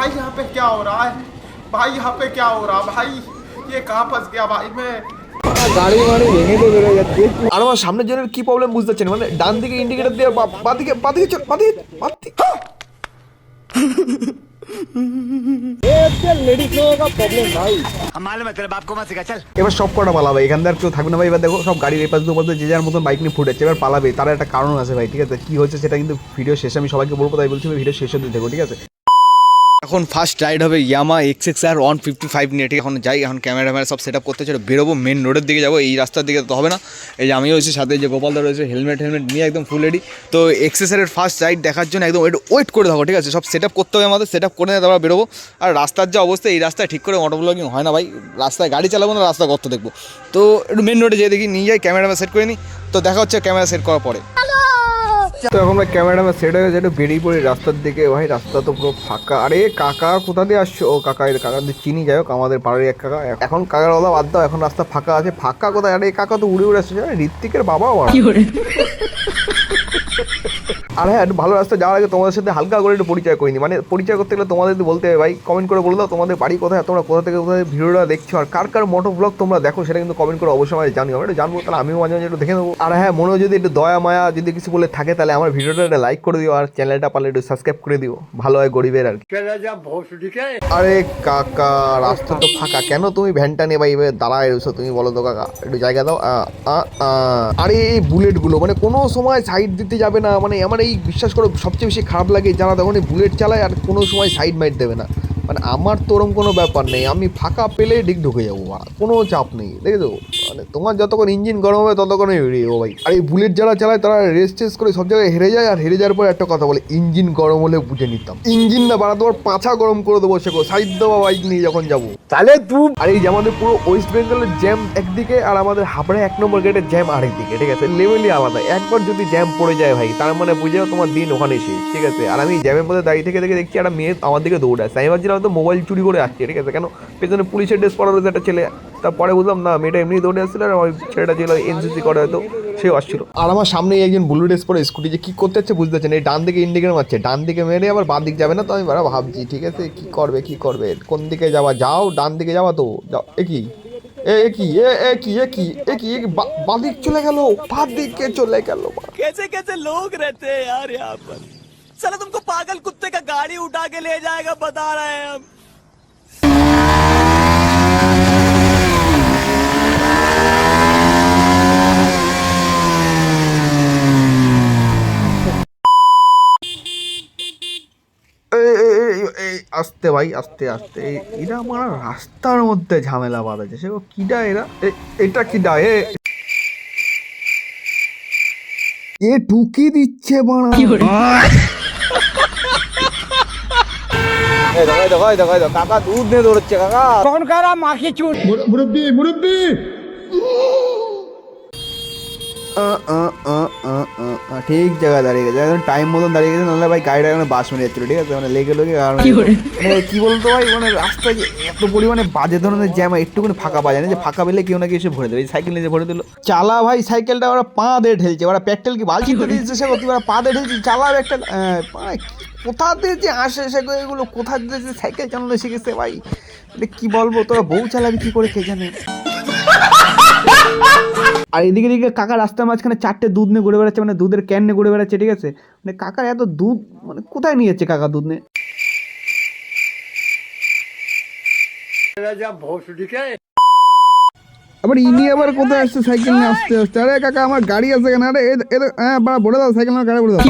भाई यहाँ पे क्या हो रहा है भाई यहाँ पे क्या हो रहा भाई ये कहाँ फंस गया भाई मैं গাড়ি মাড়ি ভেঙে দিয়ে বেরোয় যাচ্ছে আর আমার সামনের জনের কি প্রবলেম বুঝতে পারছেন মানে ডান দিকে ইন্ডিকেটর দিয়ে বা- বাদিকে বাদিকে চল বাদিকে বাদিকে এ হচ্ছে লেডিস লোগোं का प्रॉब्लम भाई এবার সব কটা পালাবে এখান থেকে আর কেউ থাকবে না ভাই এবার দেখো সব গাড়ির এপাশ দুপাশ দিয়ে যে যার মতন বাইক নিয়ে ফুটেছে এবার পালাবে তার একটা কারণ আছে ভাই ঠিক আছে কি হচ্ছে সেটা কিন্তু ভিডিও শেষে আমি সবাইকে বলবো তাই বলছি ভিডিও শেষে দিয়ে দেখো ঠিক আছে এখন ফার্স্ট রাইড হবে Yamaha X X R one fifty five নিয়ে এখন যাই, এখন ক্যামেরা ম্যামেরা সব সেট আপ করতে চলো, বেরোবো মেন রোডের দিকে যাব, এই রাস্তার দিকে তো হবে না। এই যে আমিও রয়েছে, সাথে যে গোপালদা রয়েছে হেলমেট হেলমেট নিয়ে একদম ফুল রেডি তো এক্সেসারের ফার্স্ট রাইড দেখার জন্য একদম একটু ওয়েট করে থাকো, ঠিক আছে? সব সেট আপ করতে হবে আমাদের সেট আপ করে তারপর বেরোবো। আর রাস্তার যে অবস্থা, এই রাস্তায় ঠিক করে অটো ব্লগিং হয় না ভাই। রাস্তায় গাড়ি চালাবো না, রাস্তা গর্ত দেখব। তো একটু মেন রোডে যেয়ে দেখি, নিয়ে যাই ক্যামেরা সেট করে নিই তো দেখা হচ্ছে ক্যামেরা সেট করার পরে। তো এখন ক্যামেরা সেট হয়ে গেছে, একটু বেরিয়ে পড়ি রাস্তার দিকে। ভাই, রাস্তা তো পুরো ফাঁকা। আরে, কাকা কোথা দিয়ে আসছো? ও, কাকা, এই কাকা চিনি, যাই হোক, আমাদের পাড়ার এক কাকা। এখন কাকার ওলা বাদ দাও, এখন রাস্তা ফাঁকা আছে। ফাঁকা কোথায়? আরে কাকা তো উড়ে উড়ে আসছে ঋত্বিকের বাবা আমার আর হ্যাঁ একটু ভালো রাস্তা যাওয়ার আগে তোমাদের সাথে হালকা করে একটু পরিচয় করিনি। মানে পরিচয় করতে গেলে তোমাদের বলতে হবে, ভাই কমেন্ট করে বলে দাও, তোমাদের বাড়ি কোথায় তোমরা কোথা থেকে কোথায় ভিডিওটা দেখছ আর কার কার মোটো ব্লগ তোমরা দেখো সেটা কিন্তু কমেন্ট করে অবশ্যই আমাদের জানিও। একটু জানব, তাহলে আমিও মাঝে মাঝে একটু দেখে নেব। আর হ্যাঁ মনে যদি একটু দয়া, মায়া যদি কিছু বলে থাকে, তাহলে আমার ভিডিওটা একটা লাইক করে দিও আর চ্যানেলটা পারলে একটু সাবস্ক্রাইব করে দিও। ভালো হয় গরিবের আর আরে কাকা, রাস্তা তো ফাঁকা। কেন তুমি ভ্যানটা নিয়ে এভাবে দাঁড়ায় রয়েছো? তুমি বলো তো কাকা, একটু জায়গা দাও। আরে এই বুলেটগুলো মানে কোনো সময় সাইড দিতে যাবে না মানে আমার এই বিশ্বাস করো, সবচেয়ে বেশি খারাপ লাগে, যারা তখন বুলেট চালায় আর কোনো সময় সাইড মাইট দেবে না। মানে আমার তো ওরম কোনো ব্যাপার নেই। আমি ফাঁকা পেলে ডিগ ঢুকে যাব। কোনো চাপ নেই দেখেছ? মানে তোমার যতক্ষণ ইঞ্জিন গরম হবে ততক্ষণই বেরিয়ে যাব ভাই। আর এই বুলেট যারা চালায় তারা রেস টেস করে সব জায়গায় হেরে যায় আর হেরে যাওয়ার পর একটা কথা বলে ইঞ্জিন গরম হলে বুঝে নিতাম। ইঞ্জিন না বাড়া তোমার পাছা গরম করে দেবো সেগো সাইড দেওয়া বাইক নিয়ে যখন যাব। তাহলে তুই আর এই যে আমাদের পুরো ওয়েস্ট বেঙ্গলের জ্যাম একদিকে আর আমাদের হাবড়ে এক নম্বর গেটের জ্যাম আরেকদিকে ঠিক আছে? লেভেলই আলাদা। একবার যদি জ্যাম পড়ে যায় ভাই তার মানে বুঝে তোমার দিন ওখানে শেষ ঠিক আছে? আর আমি জ্যামের মধ্যে দাঁড়িয়ে থেকে দেখে দেখছি একটা মেয়ে আমার দিকে দৌড় আসছে আমি ভাবছিলাম হয়তো মোবাইল চুরি করে আসছে ঠিক আছে? কেন? পেছনে পুলিশের ড্রেস পরা রয়েছে একটা ছেলে। তারপরে বুঝলাম না মেয়েটা এমনি দৌড়ে আসছিল আর ওই ছেলেটা ছিল এনসিসি করে হয়তো সেও আসছিল। আর আমার সামনে একজন ব্লু ড্রেস পরে স্কুটি যে কী করতে হচ্ছে বুঝতে পারছেন এই ডান দিকে ইন্ডিকেটর মারছে। ডান দিকে মেরে আবার বাঁ দিক যাবে না তো আমি বারা ভাবছি ঠিক আছে? কী করবে কী করবে? কোন দিকে যাওয়া যাও ডান দিকে যাওয়া তো। যাও এ কি? এ কি? এ এ কি? এ কি? এ কি? বাঁ দিক চলে গেল বাঁ দিকে চলে গেল। কেসে কেসে লোক রেতে আর यहाँ पर चलो तुमको पागल कुत्ते का गाड़ी उठा के ले जाएगा बता रहे हैं हम এই, এই, এই, এই, আস্তে ভাই আস্তে আস্তে এই- এরা আমার রাস্তার মধ্যে ঝামেলা বাঁধাচ্ছে সে কিডা এরা এ- এটা কিডা এ এ টুকি দিচ্ছে বাড়া এই দেখো দেখো দেখো দেখো কাকা দুধ নিয়ে দৌড়চ্ছে কাকা। কখন কারা মাখি চুট ঠিক জায়গা দাঁড়িয়ে গেছে। একদম টাইম মতন দাঁড়িয়ে গেছে নাহলে ভাই গাড়িটা এখানে বাস মেরে যাচ্ছিল ঠিক আছে? মানে লেগে লোকে কারণ মানে কি বলতো ভাই মানে রাস্তায় যে এত পরিমাণে বাজে ধরনের জ্যাম একটুখানি ফাঁকা পাওয়া যায় না যে ফাঁকা পেলে কেউ না কেউ এসে ভরে দেবে সাইকেল নিয়ে ভরে দিল। চালা ভাই সাইকেলটা ওরা পা দিয়ে ঠেলছে ওরা পেট্রোল কি বালছি করে? দিচ্ছে সে ওরা পা দিয়ে ঠেলছে চালা একটা কোথা দিয়ে যে আসে সেগুলো এগুলো কোথা দিয়ে যে সাইকেল চালানো শিখেছে ভাই? কি বলব? তোরা বউ চালাবি কি করে কে জানে? আর এদিকে দিকে কাকা রাস্তার মাঝখানে চারটে দুধ নিয়ে ঘুরে বেড়াচ্ছে মানে দুধের ক্যান নিয়ে ঘুরে বেড়াচ্ছে, ঠিক আছে? মানে কাকার এত দুধ মানে কোথায় নিয়ে যাচ্ছে কাকা দুধ নিয়ে? আবার ইনি আবার কোথায় আসছে সাইকেল নিয়ে আসতে আসতে? আরে কাকা, আমার গাড়ি আছে কেন আরে হ্যাঁ বলে দাও, সাইকেল আমার গাড়ি বলে দাও।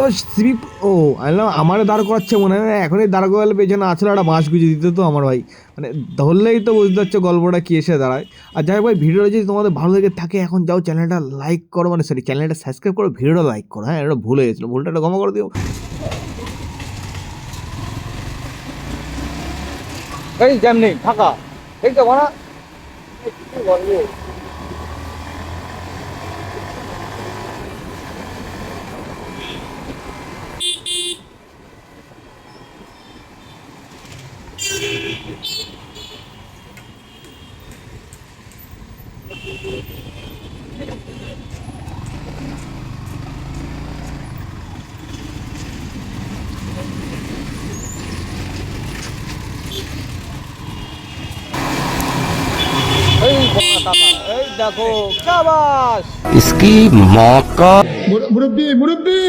আবার স্লিপ, ও আল্লাহ আমারে দাঁড় করাচ্ছে মনে হয়, এখনই দাঁড় করালে পেছনে আসলে একটা মাছ গুঁজে দিত তো আমার ভাই। মানে ধরলেই তো বুঝতে পারছ গল্পটা কি এসে দাঁড়ায়। আর যাই ভাই, ভিডিওটা যদি তোমাদের ভালো লেগে থাকে, এখন যাও চ্যানেলটা লাইক করো মানে সরি চ্যানেলটা সাবস্ক্রাইব করো, ভিডিওটা লাইক করো হ্যাঁ এটা ভুলে গেছিল, ভুলটা একটা ক্ষমা করে দিও। এই জ্যাম নেই ফাঁকা। ঠিক তো মানা देखो क्या इसकी मौका मुरब्बी मुरब्बी!